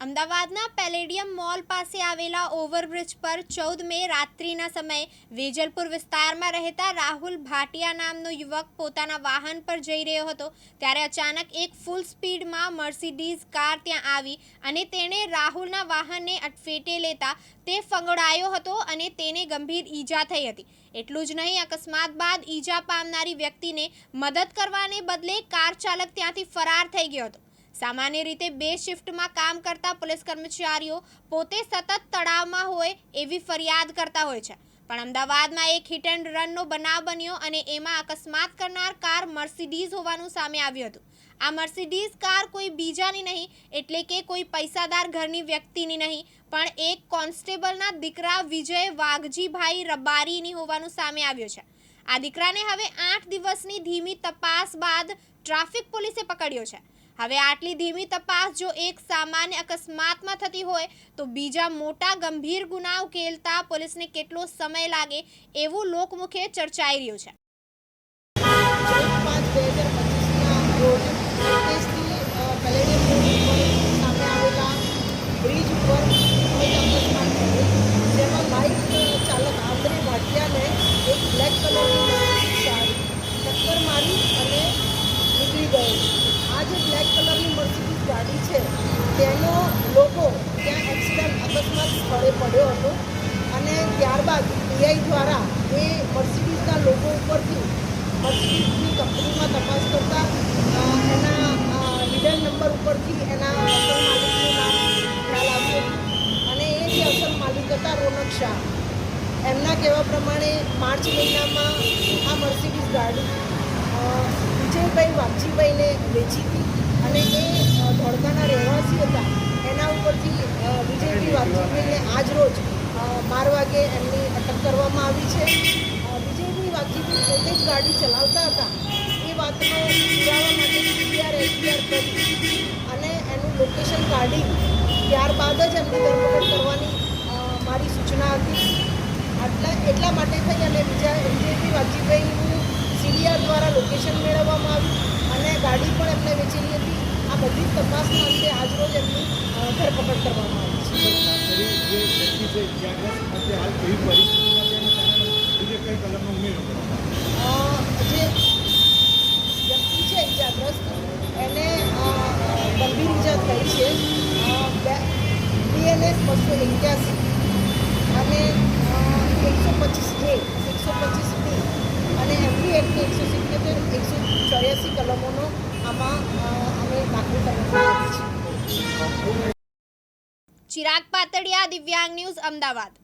અમદાવાદના palladium mall પાસે આવેલા ઓવરબ્રિજ પર ચૌદ મે રાત્રિના સમયે વેજલપુર વિસ્તારમાં રહેતા રાહુલ ભાટિયા નામનો યુવક પોતાના વાહન પર જઈ રહ્યો હતો. ત્યારે અચાનક એક ફૂલ સ્પીડમાં મર્સિડીઝ કાર ત્યાં આવી અને તેણે રાહુલના વાહનને અટફેટે લેતા તે ફંગડાયો હતો અને તેને ગંભીર ઈજા થઈ હતી. એટલું જ નહીં, અકસ્માત બાદ ઈજા પામનારી વ્યક્તિને મદદ કરવાને બદલે કાર ચાલક ત્યાંથી ફરાર થઈ ગયો હતો. સામાન્ય રીતે બે શિફ્ટમાં કામ કરતા પોલીસ કર્મચારીઓ પોતે સતત તળાવમાં હોય એવી ફરિયાદ કરતા હોય છે. પણ અમદાવાદમાં એક હિટ એન્ડ રનનો બનાવ બન્યો અને એમાં અકસ્માત કરનાર કાર મર્સિડીઝ હોવાનું સામે આવ્યું હતું. આ મર્સિડીઝ કાર કોઈ બીજાની નહીં, એટલે કે કોઈ પૈસાદાર ઘરની વ્યક્તિની નહીં, પણ એક કોન્સ્ટેબલના દીકરા વિજય વાઘજીભાઈ રબારીની હોવાનું સામે આવ્યું છે. આ દીકરાને હવે આઠ દિવસની ધીમી તપાસ બાદ ટ્રાફિક પોલીસે પકડ્યો છે. હવે આટલી ધીમી તપાસ જો એક સામાન્ય અકસ્માતમાં થતી હોય, તો બીજા મોટા ગંભીર ગુના ઉકેલતા પોલીસને કેટલો સમય લાગે એવું લોકમુખે ચર્ચાઈ રહ્યું છે ચૌદ પાંચ બે હજાર પચીસના રોજ હિતેશથી પેલેડિયમ રોડ ઉપર સામે આવેલા બ્રિજ ઉપર એક અકસ્માત થયો જેમાં બાઇક ચાલક આંદ્રે ભાટિયાને એક બ્લેક કલરની મર્સિડીઝ કાર ટક્કર મારી અને નીકળી ગયો આ જે બ્લેક કલરની મર્સિડીઝ ગાડી છે તેનો લોગો ત્યાં એક્સિડન્ટ અકસ્માત સ્થળે પડ્યો હતો અને ત્યારબાદ પીઆઈ દ્વારા એ મર્સિડીઝના લોગો ઉપરથી મર્સિડીઝની કંપનીમાં તપાસ કરતા એના હિડન નંબર ઉપરથી એના અસલ માલિકનું નામ ખ્યાલ આવ્યો. અને એ જે અસલ માલિક હતા રોનક શાહ, એમના કહેવા પ્રમાણે માર્ચ મહિનામાં આ મર્સિડીઝ ગાડી વિજયભાઈ વાપજીભાઈને વેચી હતી અને એ ધોળકાના રહેવાસી હતા, એના ઉપરથી બીજેપી વાઘજીભાઈને આજ રોજ બાર વાગે એમની અટક કરવામાં આવી છે. બીજેપી વાઘજીભાઈ પોતે જ ગાડી ચલાવતા હતા. એ વાતનો પુરાવા માટે સીઆર એફઆર કરી અને એનું લોકેશન કાઢી ત્યારબાદ જ એમની ધરપકડ કરવાની મારી સૂચના હતી. આટલા, એટલા માટે થઈ અને બીજા બીજેપી વાઘજીભાઈનું સીડીઆર દ્વારા લોકેશન મેળવવામાં આવ્યું અને ગાડી પણ એમને વેચેલી હતી. બધી તપાસના અંતે આજરોજ એમની ધરપકડ કરવામાં આવી છે. જે વ્યક્તિ છે ઇજાગ્રસ્ત એને ગંભીર ઈજા થઈ છે. બીએનએસ બસો એક્યાસી અને એકસો પચીસ એ એકસો પચીસ બી અને એમની એક્ટની એકસો સિત્યોતેર એકસો ચોર્યાસી કલમોનો ચિરાગ પાતળિયા દિવ્યાંગ ન્યૂઝ અમદાવાદ.